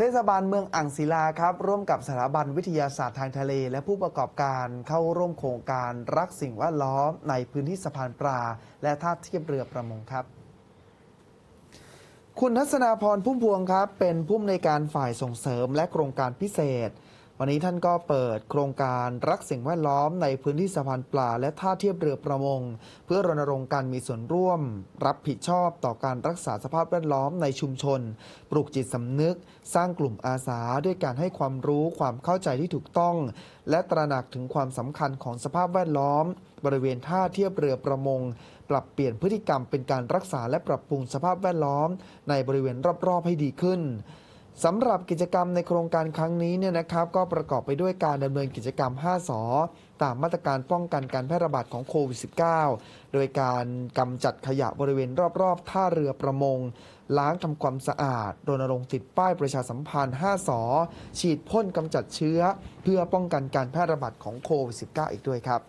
เทศบาลเมืองอ่างศิลาครับ ร่วมกับสถาบันวิทยาศาสตร์ทางทะเล และผู้ประกอบการเข้าร่วมโครงการรักสิ่งแวดล้อมในพื้นที่สะพานปลา และท่าเทียบเรือประมงครับ คุณทัศนาพรพุ่มพวงครับ เป็นผู้อำนวยการฝ่ายส่งเสริมและโครงการพิเศษ วันนี้ท่านก็เปิดโครงการรักสิ่งแวดล้อมในพื้นที่สะพานปลาและท่าเทียบเรือประมง เพื่อรณรงค์การมีส่วนร่วม รับผิดชอบต่อการรักษาสภาพแวดล้อมในชุมชน ปลูกจิตสำนึก สร้างกลุ่มอาสาด้วยการให้ความรู้ความเข้าใจที่ถูกต้อง และตระหนักถึงความสำคัญของสภาพแวดล้อม บริเวณท่าเทียบเรือประมง ปรับเปลี่ยนพฤติกรรมเป็นการรักษาและปรับปรุงสภาพแวดล้อม ในบริเวณรอบๆให้ดีขึ้น สำหรับกิจกรรมในโครงการครั้งนี้เนี่ยนะครับ ก็ประกอบไปด้วยการดำเนินกิจกรรม 5สอตามมาตรการป้องกันการแพร่ระบาดของโควิด -19 โดยการกำจัดขยะบริเวณรอบๆ ท่าเรือประมง ล้างทำความสะอาดรณรงค์ติดป้ายประชาสัมพันธ์ 5สอฉีดพ่นกำจัดเชื้อ เพื่อป้องกันการแพร่ระบาดของโควิด -19 อีกด้วยครับ